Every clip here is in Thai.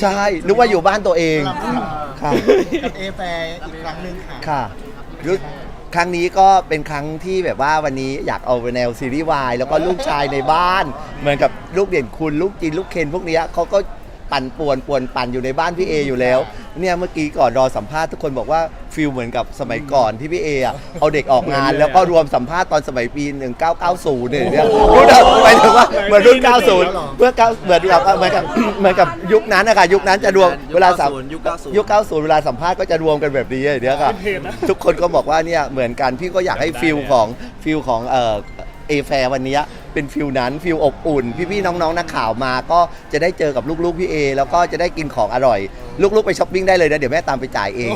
ใช่นึกว่าอยู่บ้านตัวเอง ค่ะ กับเอแฟร์อีกครั้งหนึ่งค่ะค่ะรู้ครั้งนี้ก็เป็นครั้งที่แบบว่าวันนี้อยากเอาแนวซีรีส์วายแล้วก็ลูกชายในบ้าน เหมือนกับลูกเด่นคุณลูกจีนลูกเคนพวกเนี้ยเขาก็ ปั่นป่วนป่วนปั่นอยู่ในบ้านพี่เออยู่แล้ว เนี่ยเมื่อกี้ก่อนรอสัมภาษณ์ทุกคนบอกว่าฟิลเหมือนกับสมัยก่อนที่พี่เออะเอาเด็กออกงาน แล้วก็รวมสัมภาษณ์ตอนสมัยปี 1990เนี่ยเนี่ยรู้นะหมายถึงว่าเหมือนรุ่น 90 เพื่อเก้าเหมือนกับเหมือนกับเหมือนกับยุคนั้นนะคะยุคนั้นจะรวมเวลาสัมยุค90 ยุค 90 เวลาสัมภาษณ์ก็จะรวมกันแบบนี้อย่างเนี้ยค่ะทุกคนก็บอกว่าเนี่ยเหมือนกันพี่ก็อยากให้ฟิลของฟิลของเอ่อเอแฟวันเนี้ย เป็นฟิลนั้นฟิลอบอุ่น พี่ๆน้องๆนักข่าวมาก็จะได้เจอกับลูกๆพี่เอแล้วก็จะได้กินของอร่อย ลูกๆไปช้อปปิ้งได้เลยนะเดี๋ยวแม่ตามไปจ่ายเอง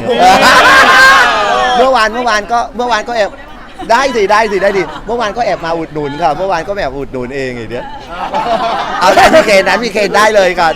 เมื่อวานเมื่อวานก็เมื่อวานก็แอบได้สิได้สิได้ดิเมื่อวานก็แอบมาอุดหนุนค่ะเมื่อวานก็แอบอุดหนุนเองอย่างเนี้ยเอาแต่มีเคนนั้นมีเคนได้เลยค่ะ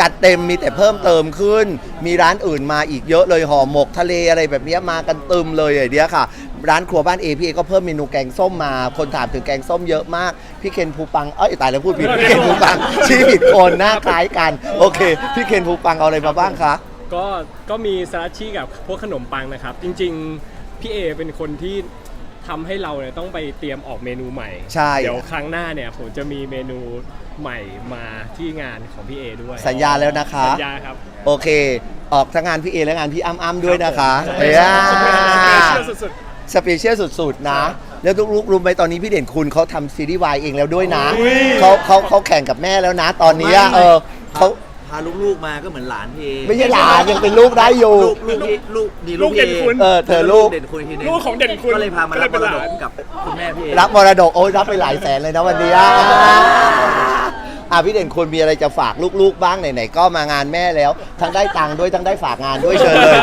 จัดเต็มมีแต่เพิ่มเติมขึ้น มีร้านอื่นมาอีกเยอะเลยห่อหมกทะเลอะไรแบบเนี้ยมากันตึมเลยอย่างเดียวค่ะ ร้านครัวบ้านเอพี่เอก็เพิ่มเมนูแกงส้มมา คนถามถึงแกงส้มเยอะมาก พี่เคนภูปัง เอ้ยตายแล้วพูดผิดพี่เคนภูปังชี้ผิดคนหน้าคล้ายกัน โอเค พี่เคนภูปังเอาอะไรมาบ้างคะ ก็ก็มีสลัดชี่กับพวกขนมปังนะครับ จริง ๆ พี่เอเป็นคนที่ทำให้เราเนี่ยต้องไปเตรียมออกเมนูใหม่ ใช่ เดี๋ยวครั้งหน้าเนี่ยผมจะมีเมนูใหม่มาที่งานของพี่เอด้วย สัญญาแล้วนะคะ สัญญาครับ โอเค ออกทั้งงานพี่เอและงานพี่อ้ำอ้ำด้วยนะคะครับผมเอ้ย สุด สเปเชียลสุดๆนะ แล้วลูกๆรู้ไหมตอนนี้พี่เด่นคุณเขาทำซีรีส์วายเองแล้วด้วยนะเขาเขาเขาแข่งกับแม่แล้วนะ ตอนนี้อะเออเขาพาลูกๆมาก็เหมือนหลานพี่เอไม่ใช่หลานยังเป็นลูกได้อยู่ ลูกลูกพี่ลูกดีลูกเด่นคุณเออเธอลูกเด่นคุณทีนึงลูกของเด่นคุณก็เลยพามาก็เลรัยบเป็มนรหดลากนกับคุณแม่พี่เอรับมรดกโอ้ยรับไปหลายแสนเลยนะวันนี้ อะพี่เด่นคุณมีอะไรจะฝากลูกๆบ้างไหนๆก็มางานแม่แล้ว ทั้งได้ตังค์ด้วยทั้งได้ฝากงานด้วยเชิญเลย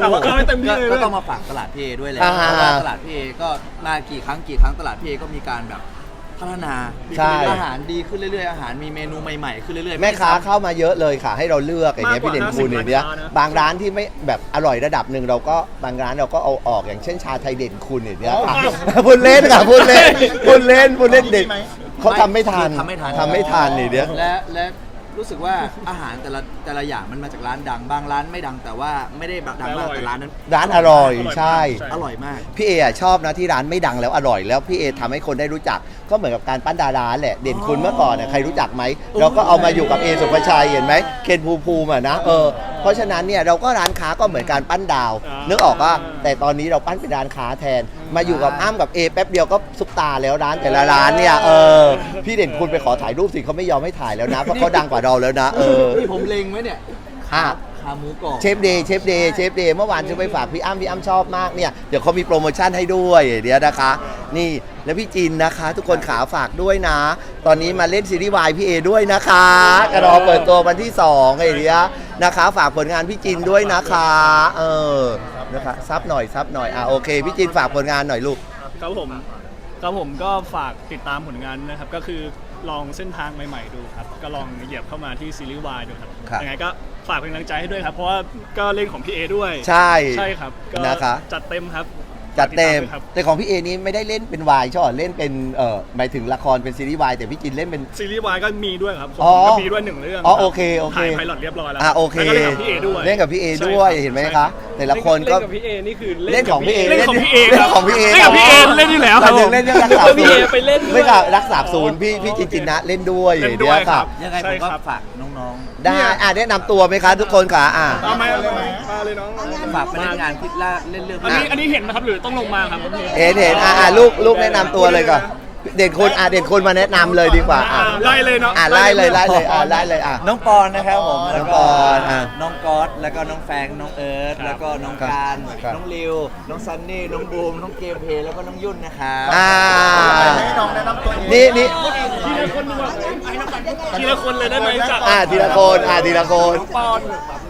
แต่ว่าเขาไม่เต็มที่ก็เลย ก็ด้วยต้องมาฝากตลาดพี่เอด้วยแหละอ่าเพราะว่าตลาดพี่เอก็มากี่ครั้งกี่ครั้งตลาดพี่เอก็มีการแบบพัฒนาใช่ อาหารดีขึ้นเรื่อยๆอาหารมีเมนูใหม่ๆขึ้นเรื่อยๆแม่ค้าไซ้ำเข้ามาเยอะเลยค่ะ ให้เราเลือกอย่างเงี้ยมากกว่าพี่เด่นคุณ50อย่างเนี้ยร้านค้านะ บางร้านที่ไม่แบบอร่อยระดับหนึ่งเราก็บางร้านเราก็เอาออกอย่างเช่นชาไทยเด่นคุณอย่างเนี้ยค่ะพูดเล่นค่ะพูดเล่นพูดเล่นพูดเล่นเด็ก เขาทำไม่ทันทำไม่ทันทำไม่ทันอย่างเนี้ยและและรู้สึกว่าอาหารแต่ละแต่ละอย่างมันมาจากร้านดังบางร้านไม่ดังแต่ว่าไม่ได้ดังมากแต่อร่อยแต่ร้านนั้นร้านอร่อยใช่ อร่อยมาก พี่เออะชอบนะที่ร้านไม่ดังแล้วอร่อยแล้วพี่เอทำให้คนได้รู้จัก ก็เหมือนกับการปั้นดาราแหละ เด่นคุณเมื่อก่อนน่ะใครรู้จักไหม เราก็เอามาอยู่กับเอสุภาชัยเห็นไหม เคนภูมิภูมิอะนะ เออ เพราะฉะนั้นเนี่ยเราก็ร้านค้าก็เหมือนการปั้นดาวอ่านึนึกออกว่าแต่ตอนนี้เราปั้นเป็นร้านค้าแทน มาอยู่กับอ้ำกับเอแป๊บเดียวก็ซุปตาแล้วร้านแต่ละร้านเนี่ย เออ พี่เด่นคุณไปขอถ่ายรูปสิเขาไม่ยอมให้ถ่ายแล้วนะ เพราะเขาดังกว่าเราแล้วนะ เออ นี่ผมเล็งไว้เนี่ยอะ ขาหมูกรอบเชฟเดย์เชฟเดย์เชฟเดย์เมื่อวานจะไปฝากพี่อ้ำพี่อ้ำชอบมากเนี่ยเดี๋ยวเขามีโปรโมชั่นให้ด้วยเดี๋ยวนะคะ นี่แล้วพี่จินนะคะ ทุกคนขาฝากด้วยนะ ตอนนี้มาเล่นซีรีส์วายพี่เอด้วยนะคะกระรอเปิดตัววันที่2ไอ้เดียนะคะ ฝากผลงานพี่จินด้วยนะคะเออนะคะซับหน่อยซับหน่อยอะโอเคพี่จินฝากผลงานหน่อยลูกครับผมครับผมก็ฝากติดตามผลงานนะครับก็คือ ลองเส้นทางใหม่ๆดูครับ ก็ลองเหยียบเข้ามาที่ซีรีส์วายดูครับครับ ยังไงก็ฝากเป็นกำลังใจให้ด้วยครับ เพราะว่าก็เล่นของพี่เอด้วย ใช่ ใช่ครับก็นะคะ จัดเต็มครับ จัดเต็มฝากติดตาด้วยครับ แต่ของพี่เอนี้ไม่ได้เล่นเป็นวายใช่ไหมเล่นเป็นเอ่อหมายถึงละครเป็นซีรีส์วายแต่พี่จินเล่นเป็น ซีรีส์วายก็มีด้วยครับผมอ๋อก็มีด้วยหนึ่งเรื่องอ๋อรับโอเคโอเค ถ่ายไพลอตเรียบร้อยแล้วอะโอเคแล้วก็เล่นกับพี่เอด้วยเล่นกับพี่เอใช่ด้วยรับเห็นไหมใช่คะแต่ละคนก็ เล่นกับพี่เอนี่คือเล่นของพี่เอ เล่นของพี่เอเล่นครับของพี่เอ เล่นกับพี่เอเล่นอยู่แล้วครับหมายถึงเล่นเรื่องรักษาพี่เอไปเล่นด้วย ไม่กับรักษาศูนย์พี่พี่จินจินนะเล่นด้วยเล่นด้วยเดี๋ครับ ยังไงผใช่มก็ครับ ฝากน้องได้อะแนะนำตัวไหมคะทุกคนค่ะอะ เอาไหมเอาไหมมาเลยน้องๆ ฝากไปเล่นงานพิซล่าเล่นเรื่องอันนี้อันนี้เห็นนะครับหรือต้องลงมาครับเห็นเห็นอะอะลูกลูกแนะนำตัวเลยก่อนเด่นคุณอะเด่นคุณมาแนะนำเลยดีกว่าอะไล่เลยเนาะอะไล่เลยไล่เลยอะไล่เลยอะน้องปอนนะครับผมน้องปอนอะน้องก๊อตแล้วก็น้องแฟงน้องเอิร์ธแล้วก็น้องการครับ น้องริว น้องซันนี่น้องบูมน้องเกมเพลย์แล้วก็น้องยุ่นนะครับอ่าให้น้องแนะนำตัวเองนี่นี่ทีละคนเลยได้ไหมจากอะทีละคนอะทีละคน ปอนวันนี้ก็หม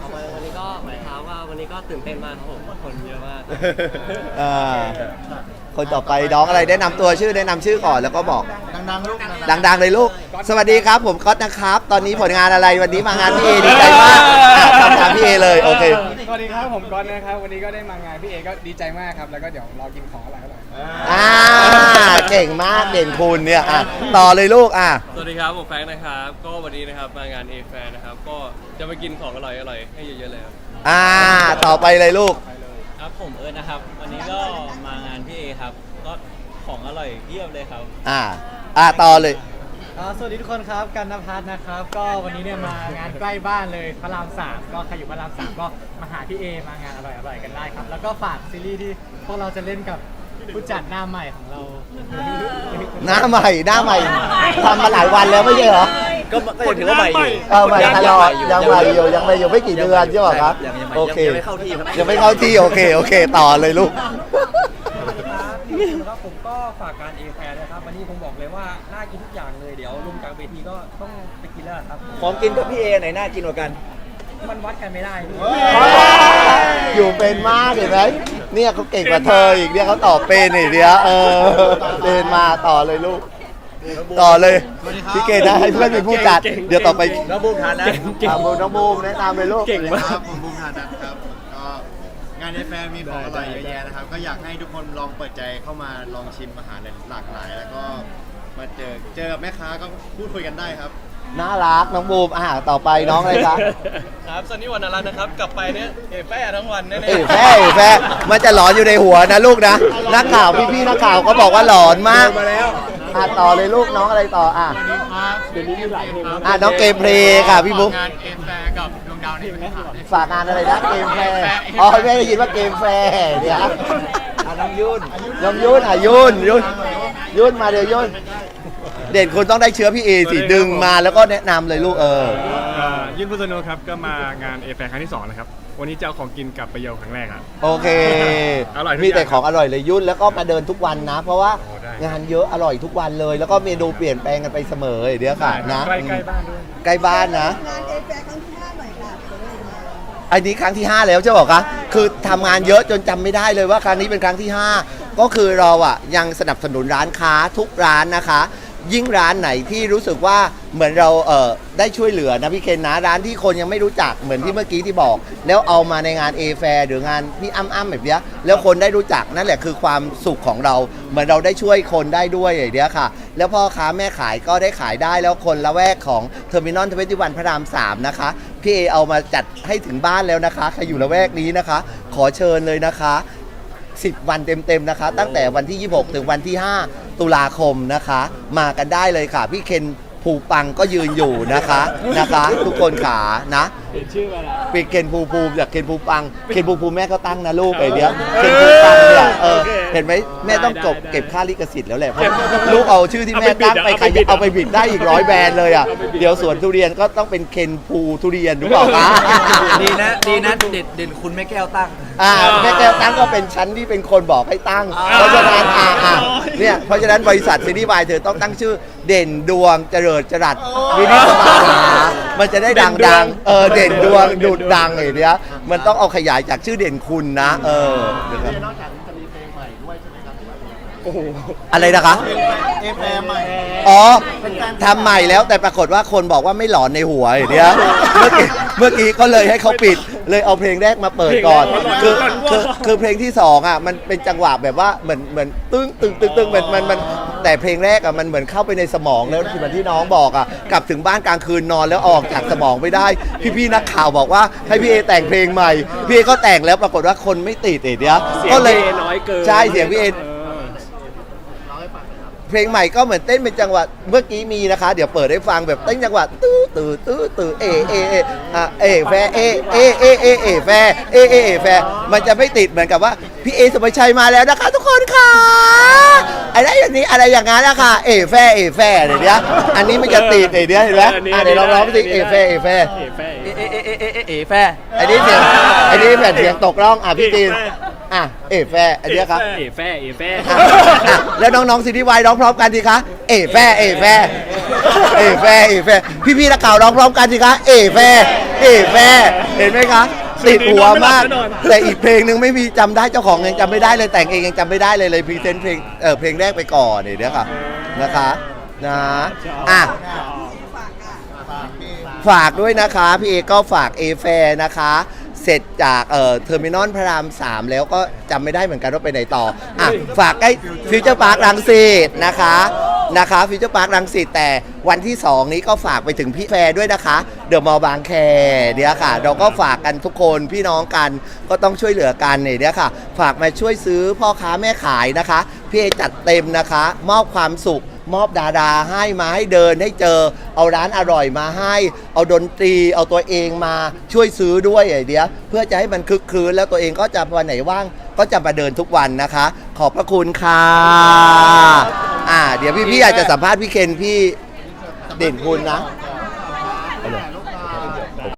ายความว่าวันนี้ก็ตื่นเต้นมากครับผมคนเยอะมากอ่าคนต่อไปน้องอะไรแนะนำตัวชื่อแนะนำชื่อก่อนแล้วก็บอก ดังๆลูกดังๆเลยลูก สวัสดีครับ ผมก๊อตนะครับ ตอนนี้ผลงานอะไรวันนี้มางานพี่เอดีใจมากอะคำถามพี่เอเลยโอเค สวัสดีครับผมก๊อตนะครับ วันนี้ก็ได้มางานพี่เอก็ดีใจมากครับ แล้วก็เดี๋ยวรอกินของอร่อยๆอ่าเก่งมากเด่นคุณเนี่ยอะต่อเลยลูกอะ สวัสดีครับผมแฟรงค์นะครับ ก็วันนี้นะครับมางาน A f a i r นะครับ ก็จะมากินของอร่อยอร่อยๆให้เยอะๆเลยครับ อ่า ต่อไปเลยลูก ครับผมเอิร์ธนะครับ วันนี้ก็มางานพี่เอครับ ก็ของอร่อยเพียบเลยครับ อ่า อ่าต่อเลยสวัสดีทุกคนครับกันนภัทรนะครับ ก็วันนี้เนี่ยมางานใกล้บ้านเลยพระรามสามก็ใครอยู่พระรามสามก็มาหาพี่เอมางานอร่อยๆกันได้ครับ แล้วก็ฝากซีรีส์ที่พวกเราจะเล่นกับผู้จัดหน้าใหม่ของเรา หน้าใหม่ หน้าใหม่ทำมาหลายวันแล้วไม่ใช่เหรอ ก็ก็ยังถือว่าใหม่อยู่เออใหม่ตลอดยังใหม่อยู่ยังใหม่อยู่ไม่กี่เดือนใช่ไหมครับยังยังใหม่โอเคยังไม่เข้าที่ครับยังไม่เข้าที่โอเคโอเค ต่อเลยลูกครับผมก็ฝากการเอแฟร์นะครับวันนี้ผมบอกเลยว่าน่ากินทุกอย่างเลยเดี๋ยวลงจากเวทีก็ต้องไปกินแล้วครับของกินกับพี่เอไหนน่ากินกว่ากัน มันวัดกันไม่ได้ อยู่เป็นมากเห็นไหมเนี่ยเขาเก่งกว่าเธออีกเนี่ยเขาตอบเป็นอีกเนี่ยเออเดินมาต่อเลยลูก ต่อเลยพี่เกดนะให้เพื่อนเป็นผู้จัดเก่งๆเดี๋ยวต่อไปแล้วบูมทานนะอะบูมน้องบูมแนะนำเลยลูก เก่งมาก ครับผมบูมธานัทครับก็งานในแฟนมีของอร่อยเยอะแยะนะครับ ก็อยากให้ทุกคนลองเปิดใจเข้ามาลองชิมอาหารหลากหลาย แล้วก็มาเจอเจอกับแม่ค้าก็พูดคุยกันได้ครับ น่ารักน้องบูมอ่าต่อไปน้องอะไรคะครับซันนี่วันนารันนะครับ กลับไปเนี่ยเอแป้ทั้งวันแน่ๆ เอ้ยแฟ่เอ้ยแฟ่มันจะหลอนอยู่ในหัวนะลูกนะนักข่าวพี่ๆนักข่าวก็บอกว่าหลอนมาก มาแล้ว อะต่อเลยลูกน้องอะไรต่ออะเดี๋ยวนี้มีหลายเพลงมากอะน้องเกมเพลย์ค่ะพี่บุ๊กงานเอแฟร์กับดวงดาวในพื้นฐานฝากงานอะไรนะเกมแฟร์อ๋อไม่ได้ยินว่าเกมแฟร์เดี๋ยวอะน้องยุ่นน้องยุ่นอะยุ่นยุ่นยุ่นมาเดี๋ยวยุ่นเด่นคุณต้องได้เชื้อพี่เอสิดึงมาแล้วก็แนะนำเลยลูกเออยินพุทธโนครับก็มางาน A f a i r ครั้งที่2นะครับ วันนี้จะเอาของกินกลับไปเยาครั้งแรกครับ โอเค อร่อยทุกมีแต่อย่างของอร่อยเลยยุ่นแล้วก็มาเดินทุกวันนะ เพราะว่าโอ้ได้ งานเยอะอร่อยทุกวันเลย แล้วก็เมนูเปลี่ยนแปลงกันไปเสมอเดี๋ยวค่ะนะใกล้ใกล้บ้านด้วยใกล้บ้านนะ งานเอแฟครั้งที่ห้าหน่อยค่ะอันนี้ครั้งที่ 5 แล้วใช่บอกคะคือทำงานเยอะจนจำไม่ได้เลยว่าครั้งนี้เป็นครั้งที่ 5 ก็คือเราอะยังสนับสนุนร้านค้าทุกร้านนะคะ ยิ่งร้านไหนที่รู้สึกว่าเหมือนเราเออได้ช่วยเหลือนะพี่เคนนะร้านที่คนยังไม่รู้จักเหมือนที่เมื่อกี้ที่บอก แล้วเอามาในงาน A f a i r หรืองานพี่อ้ำอ้ำแบบเนี้ยแล้วคนได้รู้จักนั่นแหละคือความสุขของเรา เหมือนเราได้ช่วยคนได้ด้วยอย่างเนี้ยค่ะ แล้วพ่อค้าแม่ขายก็ได้ขายได้แล้วคนละแวกของเทอร์มินอลทเวนตี้วันพระราม3นะคะพี่เอเอามาจัดให้ถึงบ้านแล้วนะคะใครอยู่ละแวกนี้นะคะ ขอเชิญเลยนะคะ 10 วันเต็มๆนะคะ ตั้งแต่วันที่ 26 ถึงวันที่ 5 ตุลาคมนะคะ มากันได้เลยค่ะ พี่เคนภูปังก็ยืนอยู่นะคะนะคะ ทุกคนขานะเปลี่ยนชื่อมาแล้ว เป็นเคนภูภูมิจากเคนภูปังเคนภูภูมิแม่ก็ตั้งนะลูกไอเดียวเคนภูปังเนี่ยเออโอเคเห็นไหมแม่ต้องได้จบได้เก็บค่าลิขสิทธิ์แล้วแหละเพราะลูกเอาชื่อที่แม่ตั้งไปเอาใครไปบิดเอาไปบิดได้อีกร้อยแบรนด์เลยอะเอาไปบิด เดี๋ยวสวนทุเรียนก็ต้องเป็นเคนภูทุเรียนหรือเปล่าคะ ดีนะดีนะเด็ดเด่นคุณแม่แก้วตั้งอ่าแม่แก้วตั้งก็เป็นชั้นที่เป็นคนบอกให้ตั้งอ่าเพราะฉะนั้นอ่าอ่าเนี่ยเพราะฉะนั้นบริษัทซีรีส์วายเธอต้องตั้งชื่อเด่นดวงเจริญจรัสวินิจสมาหามันจะได้ดังเด่นดวดังงเออเด่นดวงดุดดังไอ้เนี้ยมันต้องเอาขยายจากชื่อเด่นคุณนะ เออนะครับ โอ้โหอะไรนะคะ เอแฟใหม่อ๋อทำใหม่แล้วแต่ปรากฏว่าคนบอกว่าไม่หลอนในหัวอย่างเนี้ยเมื่อกี้เมื่อกี้ก็เลยให้เขาปิดเลยเอาเพลงแรกมาเปิดก่อนเพลคืองแรกคือคือเพลงที่สองอะมันเป็นจังหวะแบบว่าเหมือนเหมือนตึ้งตึงตึงตึงเหมือนมันมันแต่เพลงแรกอะมันเหมือนเข้าไปในสมองแล้วเหมือนที่น้องบอกอะกลับถึงบ้านกลางคืนนอนแล้วออกจากสมองไม่ได้พี่ๆนักข่าวบอกว่าให้พี่เอแต่งเพลงใหม่พี่เอก็แต่งแล้วปรากฏว่าคนไม่ติดเอเดียเสียงก็เลยพี่เอน้อยเกิน ใช่เสียงพี่เอ เพลงใหม่ก็เหมือนเต้นเป็นจังหวะเมื่อกี้มีนะคะ เดี๋ยวเปิดให้ฟังแบบเต้นจังหวะตื้อตื้อตื้อตื้อเอเอเออะเอแฟเอเอเอเอเอแฟเอเอเอแฟมันจะไม่ติดเหมือนกับว่าพี่เอสุภาชัยมาแล้วนะคะ ทุกคนค่ะอะไรอย่างนี้อะไรอย่างนั้นนะคะเอแฟเอแฟเดี๋ยวนี้อันนี้มันจะติดเดี๋ยวนี้เห็นไหมอะเดี๋ยวลองร้องสิเอแฟเอแฟเอแฟเอเอเอเอเอเอแฟอันนี้เสียงอันนี้แผ่นเสียงตกร่องอะพี่จีน อะเอแฟอันนี้ครับเอแฟเอแฟอะอะแล้วน้องๆซีรีส์วายร้องพร้อมกันสิคะเอแฟเอแฟเอแฟเอแฟพี่ๆนักข่าวร้องพร้อมกันสิคะเอแฟเอแฟเห็นไหมคะติดหัวมากแน่นอนแต่อีกเพลงหนึ่งไม่มีจำได้เจ้าของยังจำไม่ได้เลยแต่งเองยังจำไม่ได้เลยเลยพรีเซนต์เพลงเออเพลงแรกไปก่อนเดี๋ยวค่ะนะคะนะอะ ฝากด้วยนะคะ พี่เอก็ฝากเอแฟนะคะ เสร็จจากเอ่อเทอร์มินอลพระราม 3 แล้วก็จำไม่ได้เหมือนกันว่าไปไหนต่ออะฝากใกล้ฟิวเจอร์พาร์ครังสิตนะคะนะคะฟิวเจอร์พาร์ครังสิตแต่วันที่ 2 นี้ก็ฝากไปถึงพี่แฟร์ด้วยนะคะ เดอะมอลล์บางแคเดี๋ยค่ะ เราก็ฝากกันทุกคนพี่น้องกันก็ต้องช่วยเหลือกันเนี่ยค่ะ ฝากมาช่วยซื้อพ่อค้าแม่ขายนะคะ พี่เอจัดเต็มนะคะ มอบความสุข มอบดาราให้มาให้เดินให้เจอ เอาร้านอร่อยมาให้ เอาดนตรี เอาตัวเองมาช่วยซื้อด้วยไอเดียเพื่อจะให้มันคึกคืนแล้วตัวเองก็จะวันไหนว่าง ก็จะมาเดินทุกวันนะคะ ขอบพระคุณค่ะอ่าเดี๋ยวพี่พี่อาจจะสัมภาษณ์พี่เคนพี่เด่นคุณนะถ่ายรูป